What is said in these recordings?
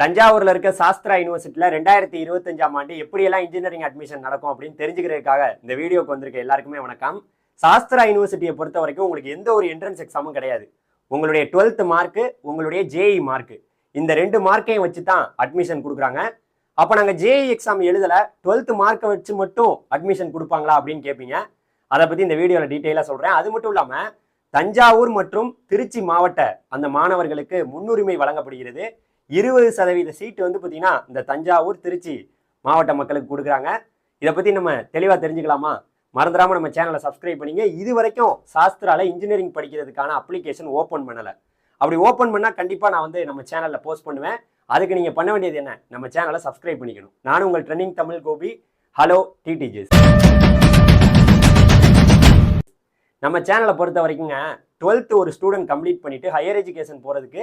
தஞ்சாவூரில் இருக்க சாஸ்திரா யூனிவர்சிட்டியில் ரெண்டாயிரத்தி இருபத்தஞ்சாம் ஆண்டு எப்படியெல்லாம் இன்ஜினியரிங் அட்மிஷன் நடக்கும் அப்படின்னு தெரிஞ்சுக்கிறதுக்காக இந்த வீடியோக்கு வந்திருக்க எல்லாருக்குமே வணக்கம். சாஸ்திரா யூனிவர்சிட்டியை பொறுத்த வரைக்கும் உங்களுக்கு எந்த ஒரு என்ட்ரன்ஸ் எக்ஸாமும் கிடையாது. உங்களுடைய டுவெல்த் மார்க்கு உங்களுடைய ஜேஇ மார்க்கு இந்த ரெண்டு மார்க்கையும் வச்சு தான் அட்மிஷன் கொடுக்குறாங்க. அப்போ நாங்கள் ஜேஇ எக்ஸாம் எழுதலை டுவெல்த் மார்க்கை வச்சு மட்டும் அட்மிஷன் கொடுப்பாங்களா அப்படின்னு கேட்பீங்க அதை பற்றி இந்த வீடியோவில் டீட்டெயிலாக சொல்கிறேன் அது மட்டும் இல்லாமல் தஞ்சாவூர் மற்றும் திருச்சி மாவட்ட அந்த மாணவர்களுக்கு முன்னுரிமை வழங்கப்படுகிறது. இருபது சதவீத சீட்டு வந்து பார்த்தீங்கன்னா இந்த தஞ்சாவூர் திருச்சி மாவட்ட மக்களுக்கு கொடுக்குறாங்க. இதை பற்றி நம்ம தெளிவாக தெரிஞ்சுக்கலாமா? மறந்துடாமல் நம்ம சேனலை சப்ஸ்கிரைப் பண்ணிங்க. இது வரைக்கும் சாஸ்திரால இன்ஜினியரிங் படிக்கிறதுக்கான அப்ளிகேஷன் ஓப்பன் பண்ணலை. அப்படி ஓப்பன் பண்ணால் கண்டிப்பாக நான் வந்து நம்ம சேனலில் போஸ்ட் பண்ணுவேன். அதுக்கு நீங்கள் பண்ண வேண்டியது என்ன? நம்ம சேனலை சப்ஸ்கிரைப் பண்ணிக்கணும். நானும் உங்கள் ட்ரெண்டிங் தமிழ் கோபி. ஹலோ டிடிஜிஸ் நம்ம சேனலை பொறுத்த வரைக்குங்க டுவெல்த்து ஒரு ஸ்டூடெண்ட் கம்ப்ளீட் பண்ணிவிட்டு ஹையர் எஜுகேஷன் போகிறதுக்கு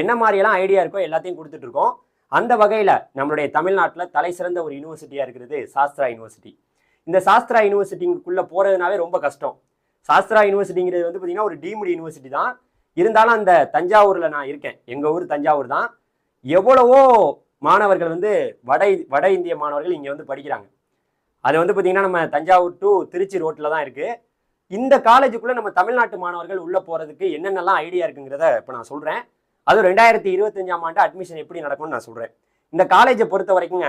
என்ன மாதிரியெல்லாம் ஐடியா இருக்கோ எல்லாத்தையும் கொடுத்துட்டு இருக்கோம். அந்த வகையில் நம்மளுடைய தமிழ்நாட்டில் தலை சிறந்த ஒரு யூனிவர்சிட்டியாக இருக்கிறது சாஸ்திரா யூனிவர்சிட்டி இந்த சாஸ்திரா யூனிவர்சிட்டிக்குள்ளே போகிறதுனாவே ரொம்ப கஷ்டம். சாஸ்திரா யூனிவர்சிட்டிங்கிறது வந்து பார்த்திங்கன்னா ஒரு டீம்டு யூனிவர்சிட்டி தான். இருந்தாலும் அந்த தஞ்சாவூரில் நான் இருக்கேன். எங்கள் ஊர் தஞ்சாவூர் தான். எவ்வளவோ மாணவர்கள் வந்து வட வட இந்திய மாணவர்கள் இங்கே வந்து படிக்கிறாங்க. அது வந்து பார்த்திங்கன்னா நம்ம தஞ்சாவூர் டு திருச்சி ரோட்டில் தான் இருக்குது இந்த காலேஜுக்குள்ளே நம்ம தமிழ்நாட்டு மாணவர்கள் உள்ளே போகிறதுக்கு என்னென்னலாம் ஐடியா இருக்குங்கிறத இப்போ நான் சொல்கிறேன் அதுவும் ரெண்டாயிரத்தி இருபத்தஞ்சாம் ஆண்டு அட்மிஷன் எப்படி நடக்கும்னு நான் சொல்கிறேன் இந்த காலேஜை பொறுத்த வரைக்குங்க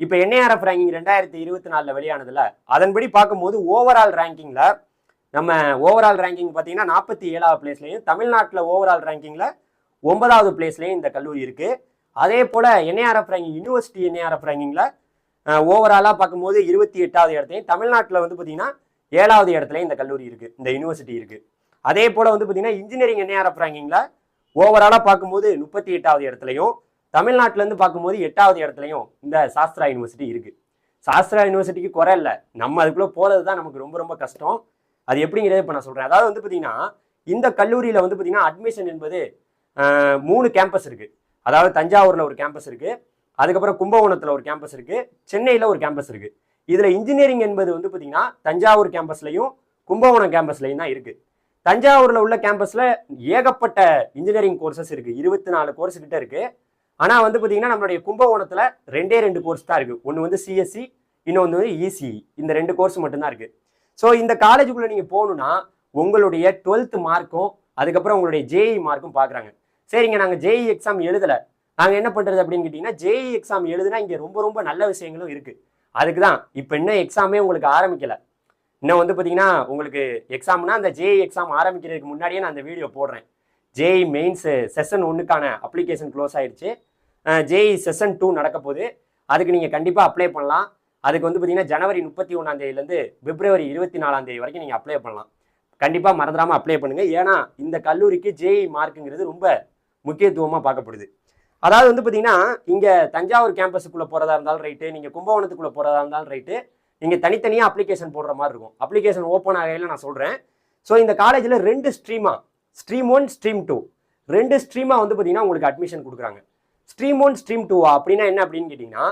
இப்போ என்ஏஆர்எஃப் ரேங்கிங் ரெண்டாயிரத்தி இருபத்தி நாலில் வெளியானதில் அதன்படி பார்க்கும்போது ஓவரால் ரேங்கிங்கில் நம்ம ஓவரால் ரேங்கிங் பார்த்தீங்கன்னா நாற்பத்தி ஏழாவது பிளேஸ்லையும் தமிழ்நாட்டில் ஓவரால் ரேங்கிங்கில் ஒன்பதாவது பிளேஸ்லையும் இந்த கல்லூரி இருக்குது அதே போல் என்ஏஆர்எஃப் ரேங்கிங் யூனிவர்சிட்டி என்ஏஆர்எஃப் ரேங்கிங்கில் ஓவராலாக பார்க்கும்போது இருபத்தி எட்டாவது இடத்தையும் தமிழ்நாட்டில் வந்து பார்த்தீங்கன்னா ஏழாவது இடத்துலையும் இந்த கல்லூரி இருக்குது இந்த யூனிவர்சிட்டி இருக்குது அதே போல் வந்து பார்த்தீங்கன்னா இன்ஜினியரிங் என்ஏஆர்எஃப் ரேங்கிங்கில் ஓவராலாக பார்க்கும்போது முப்பத்தி எட்டாவது இடத்துலையும் தமிழ்நாட்டிலேருந்து பார்க்கும்போது எட்டாவது இடத்துலையும் இந்த சாஸ்திரா யூனிவர்சிட்டி இருக்குது சாஸ்திரா யூனிவர்சிட்டிக்கு குறை இல்லை. நம்ம அதுக்குள்ளே போகிறது தான் நமக்கு ரொம்ப ரொம்ப கஷ்டம். அது எப்படிங்கிறத இப்போ நான் சொல்கிறேன் அதாவது வந்து பார்த்தீங்கன்னா இந்த கல்லூரியில் வந்து பார்த்திங்கன்னா அட்மிஷன் என்பது மூணு கேம்பஸ் இருக்குது அதாவது தஞ்சாவூரில் ஒரு கேம்பஸ் இருக்குது அதுக்கப்புறம் கும்பகோணத்தில் ஒரு கேம்பஸ் இருக்குது சென்னையில் ஒரு கேம்பஸ் இருக்குது இதில் இன்ஜினியரிங் என்பது வந்து பார்த்தீங்கன்னா தஞ்சாவூர் கேம்பஸ்லையும் கும்பகோணம் கேம்பஸ்லையும் தான் இருக்குது தஞ்சாவூரில் உள்ள கேம்பஸில் ஏகப்பட்ட இன்ஜினியரிங் கோர்சஸ் இருக்குது இருபத்தி நாலு கோர்ஸ் கிட்ட இருக்குது ஆனால் வந்து பார்த்தீங்கன்னா நம்மளுடைய கும்பகோணத்தில் ரெண்டே ரெண்டு கோர்ஸ் தான் இருக்குது ஒன்று வந்து சிஎஸ்சி இன்னொன்று வந்து இசிஇ இந்த ரெண்டு கோர்ஸ் மட்டும்தான் இருக்குது ஸோ இந்த காலேஜுக்குள்ளே நீங்கள் போகணுன்னா உங்களுடைய டுவெல்த் மார்க்கும் அதுக்கப்புறம் உங்களுடைய ஜேஇ மார்க்கும் பார்க்குறாங்க சரிங்க நாங்கள் ஜேஇ எக்ஸாம் எழுதலை. நாங்கள் என்ன பண்ணுறது அப்படின்னு கேட்டிங்கன்னா ஜேஇ எக்ஸாம் எழுதுனா இங்கே ரொம்ப ரொம்ப நல்ல விஷயங்களும் இருக்குது அதுக்கு தான் இப்போ இன்னும் எக்ஸாமே உங்களுக்கு ஆரம்பிக்கலை. இன்னும் வந்து பார்த்தீங்கன்னா உங்களுக்கு எக்ஸாம்னா அந்த ஜேஇ எக்ஸாம் ஆரம்பிக்கிறதுக்கு முன்னாடியே நான் அந்த வீடியோ போடுறேன். ஜேஇ மெயின்ஸ் செஷன் ஒன்றுக்கான அப்ளிகேஷன் க்ளோஸ் ஆயிடுச்சு. ஜேஇ செஷன் டூ நடக்க போகுது. அதுக்கு நீங்கள் கண்டிப்பாக அப்ளை பண்ணலாம். அதுக்கு வந்து பார்த்தீங்கன்னா ஜனவரி முப்பத்தி ஒன்றாந்தேதியிலேருந்து பிப்ரவரி இருபத்தி நாலாந்தேதி வரைக்கும் நீங்கள் அப்ளை பண்ணலாம். கண்டிப்பாக மறந்துடாமல் அப்ளை பண்ணுங்கள் ஏன்னா இந்த கல்லூரிக்கு ஜேஇ மார்க்குங்கிறது ரொம்ப முக்கியத்துவமாக பார்க்கப்படுது. அதாவது வந்து பார்த்தீங்கன்னா இங்கே தஞ்சாவூர் கேம்பஸுக்குள்ளே போகிறதா இருந்தாலும் ரைட்டு நீங்கள் கும்பகோணத்துக்குள்ளே போகிறதா இருந்தாலும் ரைட்டு நீங்கள் தனித்தனியாக அப்ளிகேஷன் போடுற மாதிரி இருக்கும். அப்ளிகேஷன் ஓப்பன் ஆகையில் நான் சொல்கிறேன் ஸோ இந்த காலேஜில் ரெண்டு ஸ்ட்ரீமாக ஸ்ட்ரீம் ஒன் ஸ்ட்ரீம் டூ ரெண்டு ஸ்ட்ரீமாக வந்து பார்த்தீங்கன்னா உங்களுக்கு அட்மிஷன் கொடுக்குறாங்க. ஸ்ட்ரீம் ஒன் ஸ்ட்ரீம் டூவா அப்படின்னா என்ன அப்படின்னு கேட்டிங்கன்னா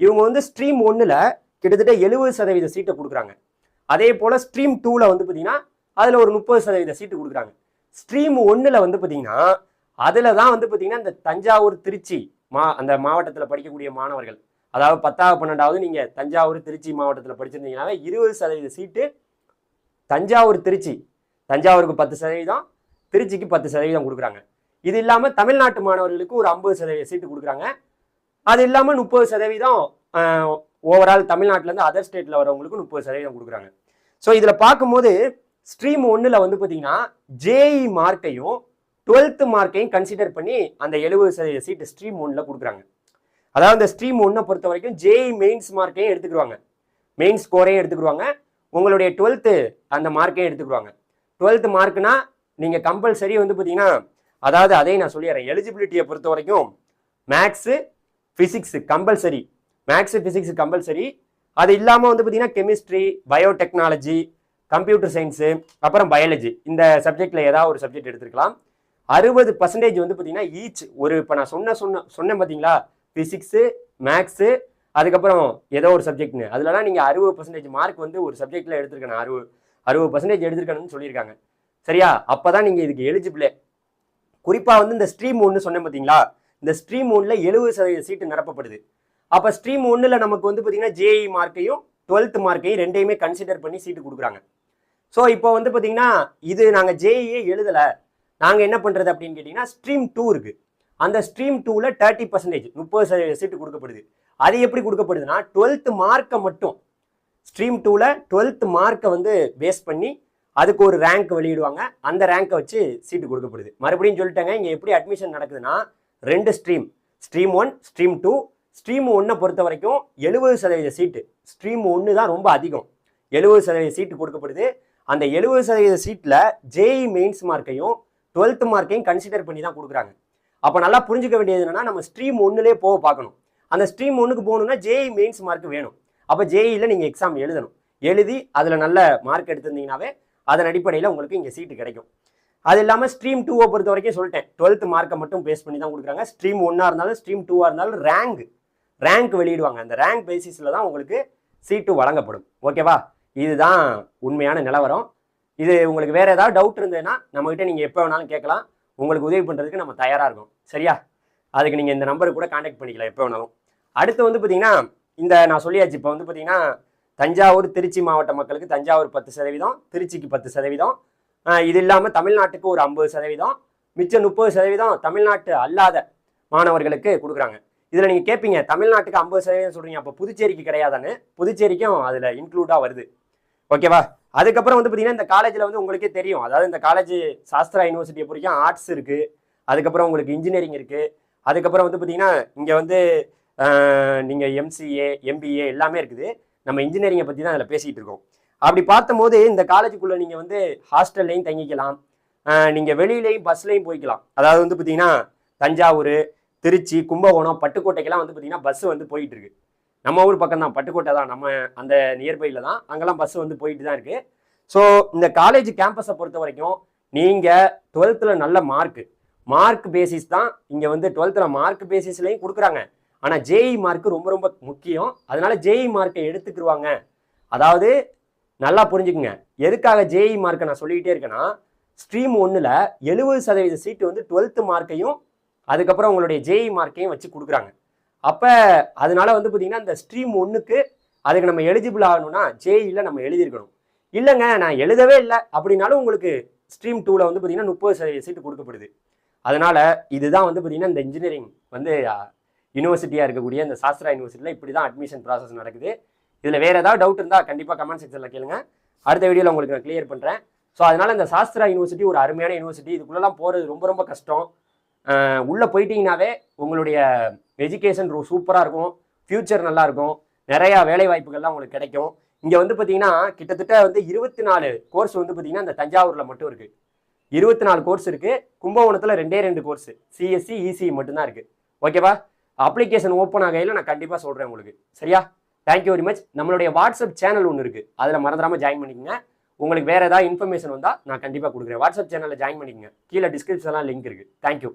இவங்க வந்து ஸ்ட்ரீம் ஒன்றில் கிட்டத்தட்ட எழுபது சதவீத சீட்டை கொடுக்குறாங்க. அதே போல் ஸ்ட்ரீம் டூவில் வந்து பார்த்தீங்கன்னா அதில் ஒரு முப்பது சதவீத சீட்டு கொடுக்குறாங்க. ஸ்ட்ரீம் ஒன்றில் வந்து பார்த்தீங்கன்னா அதில் தான் வந்து பார்த்தீங்கன்னா இந்த தஞ்சாவூர் திருச்சி மா அந்த மாவட்டத்தில் படிக்கக்கூடிய மாணவர்கள் அதாவது பத்தாவது பன்னெண்டாவது நீங்கள் தஞ்சாவூர் திருச்சி மாவட்டத்தில் படிச்சிருந்தீங்கன்னாவே இருபது சதவீத சீட்டு தஞ்சாவூர் திருச்சி. தஞ்சாவூருக்கு பத்து சதவீதம் திருச்சிக்கு பத்து சதவீதம் கொடுக்குறாங்க. இது இல்லாமல் தமிழ்நாட்டு மாணவர்களுக்கு ஒரு ஐம்பது சதவீத சீட்டு கொடுக்குறாங்க. அது இல்லாமல் முப்பது சதவீதம் ஓவரால் தமிழ்நாட்டிலேருந்து அதர் ஸ்டேட்டில் வரவங்களுக்கு முப்பது சதவீதம் கொடுக்குறாங்க. ஸோ இதில் பார்க்கும்போது ஸ்ட்ரீம் ஒன்றில் வந்து பார்த்தீங்கன்னா ஜேஇ மார்க்கையும் டுவெல்த்து மார்க்கையும் கன்சிடர் பண்ணி அந்த எழுபது சதவீத சீட்டு ஸ்ட்ரீம் ஒன்றில் கொடுக்குறாங்க. அதாவது இந்த ஸ்ட்ரீம் ஒன்றை பொறுத்த வரைக்கும் ஜேஇ மெயின்ஸ் மார்க்கையும் எடுத்துக்கிடுவாங்க. மெயின் ஸ்கோரையும் எடுத்துக்கிடுவாங்க. உங்களுடைய டுவெல்த்து அந்த மார்க்கையும் எடுத்துக்கிடுவாங்க. டுவெல்த்து மார்க்னா நீங்கள் கம்பல்சரி வந்து பார்த்தீங்கன்னா அதாவது அதையும் நான் சொல்லிடுறேன். எலிஜிபிலிட்டியை பொறுத்த வரைக்கும் maths physics compulsory maths physics compulsory அது இல்லாமல் வந்து பார்த்தீங்கன்னா கெமிஸ்ட்ரி பயோடெக்னாலஜி கம்ப்யூட்டர் சயின்ஸு அப்புறம் பயாலஜி இந்த சப்ஜெக்டில் ஏதாவது ஒரு சப்ஜெக்ட் எடுத்துக்கலாம். அறுபது பர்சன்டேஜ் வந்து பார்த்தீங்கன்னா ஈச் ஒரு இப்போ நான் சொன்ன சொன்ன சொன்னேன் பார்த்தீங்களா? ஃபிசிக்ஸு மேக்ஸு அதுக்கப்புறம் ஏதோ ஒரு சப்ஜெக்ட்னு அதுலலாம் நீங்கள் அறுபது பர்சன்டேஜ் மார்க் வந்து ஒரு சப்ஜெக்டில் எடுத்திருக்கணும். அறுபது அறுபது பர்சன்டேஜ் எடுத்திருக்கணும்னு சொல்லியிருக்காங்க. சரியா? அப்போ தான் நீங்கள் இதுக்கு எலிஜிபிளே குறிப்பாக வந்து இந்த ஸ்ட்ரீம் ஒன்று சொன்னேன் பார்த்தீங்களா இந்த ஸ்ட்ரீம் ஒன்றில் எழுபது சதவீத சீட்டு நிரப்பப்படுது. அப்போ ஸ்ட்ரீம் ஒன்றில் நமக்கு வந்து பார்த்தீங்கன்னா ஜேஇ மார்க்கையும் டுவெல்த் மார்க்கையும் ரெண்டையுமே கன்சிடர் பண்ணி சீட்டு கொடுக்குறாங்க. ஸோ இப்போ வந்து பார்த்தீங்கன்னா இது நாங்கள் ஜேஇஏ எழுதலை. நாங்கள் என்ன பண்ணுறது அப்படின்னு கேட்டிங்கன்னா ஸ்ட்ரீம் டூ இருக்குது அந்த ஸ்ட்ரீம் டூவில் தேர்ட்டி பர்சன்டேஜ் முப்பது சதவீத சீட்டு கொடுக்கப்படுது. அது எப்படி கொடுக்கப்படுதுன்னா டுவெல்த் மார்க்கை மட்டும் ஸ்ட்ரீம் டூவில் டுவெல்த் மார்க்கை வந்து பேஸ் பண்ணி அதுக்கு ஒரு ரேங்க் வெளியிடுவாங்க. அந்த ரேங்கை வச்சு சீட்டு கொடுக்கப்படுது. மறுபடியும் சொல்லிட்டாங்க இங்கே எப்படி அட்மிஷன் நடக்குதுன்னா ரெண்டு stream stream one stream two stream ஒன்னை பொறுத்த வரைக்கும் எழுபது சதவீத சீட்டு ஸ்ட்ரீம் ஒன்று தான் ரொம்ப அதிகம். எழுபது சதவீத சீட்டு கொடுக்கப்படுது. அந்த எழுபது சதவீத சீட்டில் ஜேஇ மெயின்ஸ் மார்க்கையும் டுவெல்த் மார்க்கையும் கன்சிடர் பண்ணி தான் கொடுக்குறாங்க. அப்போ நல்லா புரிஞ்சுக்க வேண்டியது என்னன்னா நம்ம ஸ்ட்ரீம் ஒன்றுலேயே போக பார்க்கணும். அந்த ஸ்ட்ரீம் ஒன்றுக்கு போகணுன்னா ஜேஇ மெயின்ஸ் மார்க் வேணும். அப்போ ஜேஇயில் நீங்கள் எக்ஸாம் எழுதணும். எழுதி அதில் நல்ல மார்க் எடுத்திருந்தீங்கனாவே அதன் அடிப்படையில் உங்களுக்கு இங்கே சீட்டு கிடைக்கும். அது இல்லாமல் ஸ்ட்ரீம் டூவை பொறுத்த வரைக்கும் சொல்லிட்டேன். டுவெல்த் மார்க்கை மட்டும் பேஸ் பண்ணி தான் கொடுக்குறாங்க. ஸ்ட்ரீம் ஒன்னாக இருந்தாலும் ஸ்ட்ரீம் டூவாக இருந்தாலும் ரேங்க் ரேங்க் வெளியிடுவாங்க. அந்த ரேங்க் பேசிஸில் தான் உங்களுக்கு சீட்டு வழங்கப்படும். ஓகேவா இதுதான் உண்மையான நிலவரம். இது உங்களுக்கு வேறு ஏதாவது டவுட் இருந்ததுன்னா நம்மகிட்ட நீங்கள் எப்போ வேணாலும் கேட்கலாம். உங்களுக்கு உதவி பண்ணுறதுக்கு நம்ம தயாராக இருக்கோம். சரியா? அதுக்கு நீங்கள் இந்த நம்பருக்கு கூட காண்டாக்ட் பண்ணிக்கலாம் எப்போ வேணாலும். அடுத்து வந்து பார்த்தீங்கன்னா இந்த நான் சொல்லியாச்சு இப்போ வந்து பார்த்தீங்கன்னா தஞ்சாவூர் திருச்சி மாவட்ட மக்களுக்கு தஞ்சாவூர் பத்து சதவீதம் திருச்சிக்கு பத்து சதவீதம் இது இல்லாமல் தமிழ்நாட்டுக்கு ஒரு ஐம்பது சதவீதம் மிச்சம் முப்பது சதவீதம் தமிழ்நாட்டு அல்லாத மாணவர்களுக்கு கொடுக்குறாங்க. இதில் நீங்கள் கேட்பீங்க தமிழ்நாட்டுக்கு ஐம்பது சதவீதம் சொல்கிறீங்க அப்போ புதுச்சேரிக்கு கிடையாதான்னு? புதுச்சேரிக்கும் அதில் இன்க்ளூடாக வருது. ஓகேவா? அதுக்கப்புறம் வந்து பார்த்தீங்கன்னா இந்த காலேஜில் வந்து உங்களுக்கே தெரியும். அதாவது இந்த காலேஜ் சாஸ்திரா யூனிவர்சிட்டியை பொறுக்கும் ஆர்ட்ஸ் இருக்குது அதுக்கப்புறம் உங்களுக்கு இன்ஜினியரிங் இருக்குது அதுக்கப்புறம் வந்து பார்த்தீங்கன்னா இங்கே வந்து நீங்கள் எம்சிஏ எம்பிஏ எல்லாமே இருக்குது. நம்ம இன்ஜினியரிங்கை பற்றி தான் அதில் பேசிகிட்டு இருக்கோம். அப்படி பார்த்தம்போது இந்த காலேஜுக்குள்ளே நீங்கள் வந்து ஹாஸ்டல்லையும் தங்கிக்கலாம். நீங்கள் வெளியிலையும் பஸ்லையும் போய்க்கலாம். அதாவது வந்து பார்த்தீங்கன்னா தஞ்சாவூர் திருச்சி கும்பகோணம் பட்டுக்கோட்டைக்கெல்லாம் வந்து பார்த்தீங்கன்னா பஸ் வந்து போயிட்டு இருக்கு. நம்ம ஊர் பக்கம் தான் பட்டுக்கோட்டை தான் நம்ம அந்த நியர்பையில் தான். அங்கெல்லாம் பஸ் வந்து போயிட்டு தான் இருக்குது ஸோ இந்த காலேஜ் கேம்பஸை பொறுத்த வரைக்கும் நீங்கள் டுவெல்த்தில் நல்ல மார்க் மார்க் பேசிஸ் தான் இங்கே வந்து டுவெல்த்தில் மார்க் பேசிஸ்லையும் கொடுக்குறாங்க. ஆனால் ஜேஇ மார்க் ரொம்ப ரொம்ப முக்கியம். அதனால ஜேஇ மார்க்கை எடுத்துக்கிடுவாங்க அதாவது நல்லா புரிஞ்சுக்குங்க. எதுக்காக ஜேஇ மார்க்கை நான் சொல்லிக்கிட்டே இருக்கேன்னா ஸ்ட்ரீம் ஒன்றில் எழுபது சதவீத சீட்டு வந்து டுவெல்த்து மார்க்கையும் அதுக்கப்புறம் உங்களுடைய ஜேஇ மார்க்கையும் வச்சு கொடுக்குறாங்க. அப்போ அதனால வந்து பார்த்தீங்கன்னா இந்த ஸ்ட்ரீம் ஒன்றுக்கு அதுக்கு நம்ம எலிஜிபிள் ஆகணும்னா ஜேஇயில் நம்ம எழுதியிருக்கணும். இல்லைங்க நான் எழுதவே இல்லை. அப்படின்னாலும் உங்களுக்கு ஸ்ட்ரீம் டூவில் வந்து பார்த்தீங்கன்னா முப்பது சதவீத சீட்டு கொடுக்கப்படுது. அதனால் இதுதான் வந்து பார்த்தீங்கன்னா இந்த இன்ஜினியரிங் வந்து யூனிவர்சிட்டியாக இருக்கக்கூடிய இந்த சாஸ்திரா யூனிவர்சிட்டியில் இப்படி தான் அட்மிஷன் ப்ராசஸ் நடக்குது. இதில் வேறு ஏதாவது டவுட் இருந்தால் கண்டிப்பாக கமெண்ட் செக்ஷனில் கேளுங்க. அடுத்த வீடியோவில் உங்களுக்கு நான் கிளியர் பண்ணுறேன் ஸோ அதனால் இந்த சாஸ்திரா யூனிவர்சிட்டி ஒரு அருமையான யூனிவர்சிட்டி இதுக்குள்ளெல்லாம் போகிறது ரொம்ப ரொம்ப கஷ்டம். உள்ளே போயிட்டீங்கனாவே உங்களுடைய எஜுகேஷன் சூப்பராக இருக்கும். ஃப்யூச்சர் நல்லாயிருக்கும் நிறையா வேலை வாய்ப்புகள்லாம் உங்களுக்கு கிடைக்கும். இங்கே வந்து பார்த்தீங்கன்னா கிட்டத்தட்ட வந்து இருபத்தி நாலு கோர்ஸ் வந்து பார்த்தீங்கன்னா இந்த தஞ்சாவூரில் மட்டும் இருக்குது இருபத்தி நாலு கோர்ஸ் இருக்குது கும்பகோணத்தில் ரெண்டே ரெண்டு கோர்ஸ் சிஎஸ்சி இசிஇ மட்டும்தான் இருக்குது ஓகேவா அப்ளிகேஷன் ஓப்பன் ஆகையில் நான் கண்டிப்பாக சொல்கிறேன் உங்களுக்கு. சரியா? தேங்க்யூ வெரி மச் நம்மளுடைய வாட்ஸ்அப் சேனல் ஒன்று இருக்குது அதில் மறந்துடாமல் ஜாயின் பண்ணிக்கங்க. உங்களுக்கு வேறு ஏதாவது இன்ஃபர்மேஷன் வந்தால் நான் கண்டிப்பாக கொடுக்குறேன். வாட்ஸ்அப் சேனலில் ஜாயின் பண்ணிக்கங்க. கீழே டிஸ்கிரிப்ஷன்லாம் லிங்க் இருக்குது தேங்க்யூ